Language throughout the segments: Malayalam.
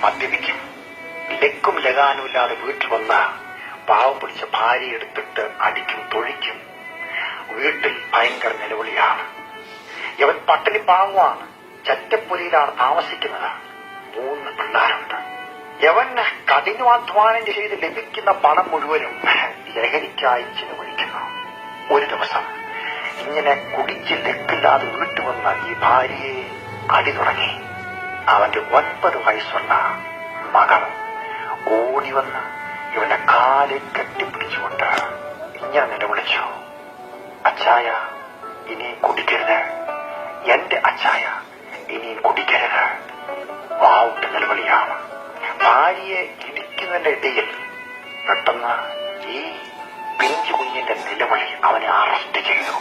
മദ്യപിക്കും. ലക്കും ലഗാനുമില്ലാതെ വീട്ടിൽ വന്ന പാവം പിടിച്ച ഭാര്യ എടുത്തിട്ട് അടിക്കും തൊഴിക്കും. വീട്ടിൽ ഭയങ്കര നിലവിളിയാണ്. ഇവൻ പട്ടിണി പാങ്ങുവാണ് ചറ്റപ്പുരയിലാണ് താമസിക്കുന്നത്. മൂന്ന് പിള്ളേരുണ്ട്. യവന് കഠിനാധ്വാനം ചെയ്ത് ലഭിക്കുന്ന പണം മുഴുവനും ലഹരിക്കായി ചിലവഴിക്കുന്നു. ഒരു ദിവസം ഇങ്ങനെ കുടിച്ച് ലക്കില്ലാതെ വീട്ടു വന്ന ഈ ഭാര്യയെ അടി തുടങ്ങി. അവന്റെ ഒൻപത് വയസ്സുള്ള മകൾ ഓടി വന്ന് ഇവന്റെ കാലിൽ കെട്ടിപ്പിടിച്ചുകൊണ്ട് ഇങ്ങനെ നിലവിളിച്ചു അച്ചായ ഇനി കുടിക്കരുത്. എന്റെ അച്ചായ ഇനി കുടിക്കരുത്. വാവുട്ട് നിലവിളിയാണ് ഭാര്യയെ ഇടിക്കുന്നതിന്റെ ഇടയിൽ പെട്ടെന്ന് ഈ പിഞ്ചു കുഞ്ഞിന്റെ നിലവിളി അവനെ അറസ്റ്റ് ചെയ്തു.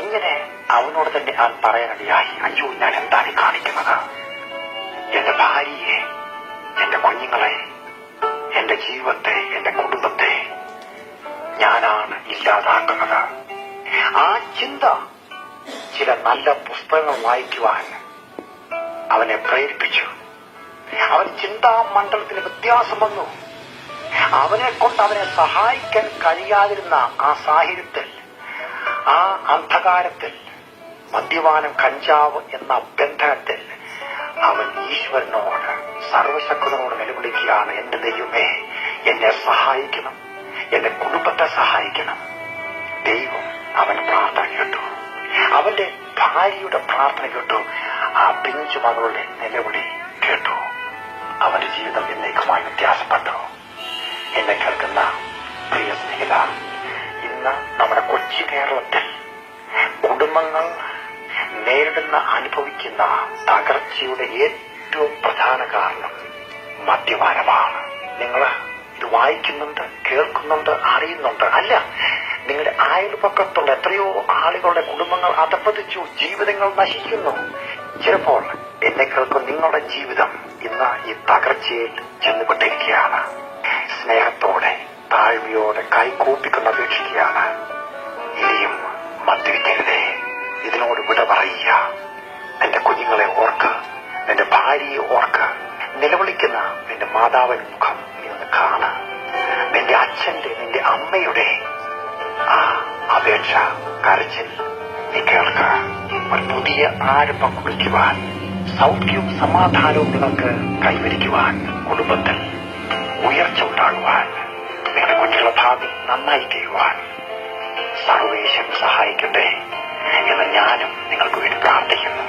ഇങ്ങനെ അവനോട് തന്നെ അവൻ പറയാനിടയായി. അയ്യോ ഞാൻ എന്താണ് കാണിക്കുന്നത്? എന്റെ ഭാര്യയെ എന്റെ കുഞ്ഞുങ്ങളെ എന്റെ ജീവിതത്തെ എന്റെ കുടുംബത്തെ ഞാനാണ് ഇല്ലാതാക്കുന്നത്. ആ ചിന്ത ചില നല്ല പുസ്തകങ്ങൾ വായിക്കുവാൻ അവനെ പ്രേരിപ്പിച്ചു. അവൻ ചിന്താ മണ്ഡലത്തിന് വ്യത്യാസം വന്നു. അവനെ കൊണ്ട് അവനെ സഹായിക്കാൻ കഴിയാതിരുന്ന ആ സാഹചര്യത്തിൽ ആ അന്ധകാരത്തിൽ മദ്യപാനം കഞ്ചാവ് എന്ന ബന്ധനത്തിൽ അവൻ ഈശ്വരനോട് സർവശക്തനോട് നിലവിളിക്കുകയാണ്. എന്റെ ദൈവമേ എന്നെ സഹായിക്കണം. എന്റെ കുടുംബത്തെ സഹായിക്കണം. ദൈവം അവൻ പ്രാർത്ഥന കേട്ടു. അവന്റെ ഭാര്യയുടെ പ്രാർത്ഥന കേട്ടു. ആ പിഞ്ചു മകളുടെ നിലവിളി കേട്ടു. അവന്റെ ജീവിതം എന്നേക്കുമായി വ്യത്യാസപ്പെട്ടു. എന്നെ കേൾക്കുന്ന പ്രിയ സ്നേഹിത ഇന്ന് നമ്മുടെ കൊച്ചി കേരളത്തിൽ കുടുംബങ്ങൾ നേരിടുന്ന അനുഭവിക്കുന്ന തകർച്ചയുടെ ഏറ്റവും പ്രധാന കാരണം മദ്യപാനമാണ്. നിങ്ങൾ ഇത് വായിക്കുന്നുണ്ട് കേൾക്കുന്നുണ്ട് അറിയുന്നുണ്ട്. അല്ല നിങ്ങളുടെ അയൽപക്കത്തുള്ള എത്രയോ ആളുകളുടെ കുടുംബങ്ങൾ അധപ്പതിച്ചു ജീവിതങ്ങൾ നശിക്കുന്നു. ചിലപ്പോൾ എന്നെ കേൾക്കും നിങ്ങളുടെ ജീവിതം ഇന്ന് ഈ തകർച്ചയിൽ ചെന്നുകൊണ്ടിരിക്കുകയാണ് സ്നേഹത്തോടെ താഴ്മയോടെ കൈകൂപ്പിക്കുന്ന അപേക്ഷിക്കുകയാണ്. ഇനിയും മദ്യപിക്കരുതേ. കുഞ്ഞുങ്ങളെ ഓർക്ക. നിന്റെ ഭാര്യയെ ഓർക്ക. നിലവിളിക്കുന്ന നിന്റെ മാതാവിന്റെ മുഖം നീ ഒന്ന് കാണ. നിന്റെ അച്ഛന്റെ നിന്റെ അമ്മയുടെ ആ അപേക്ഷ കരച്ചിൽ നീ കേൾക്ക. ഒരു പുതിയ ആരംഭം കുറിക്കുവാൻ സൗഖ്യവും സമാധാനവും നിങ്ങൾക്ക് കൈവരിക്കുവാൻ കുടുംബത്തിൽ ഉയർച്ച ഉണ്ടാകുവാൻ നിങ്ങളുടെ കുഞ്ഞുങ്ങളുടെ ഭാവി നന്നായി ചെയ്യുവാൻ സർവേശ്വരൻ സഹായിക്കട്ടെ എന്ന് ഞാനും നിങ്ങൾക്ക് വേണ്ടി പ്രാർത്ഥിക്കുന്നു.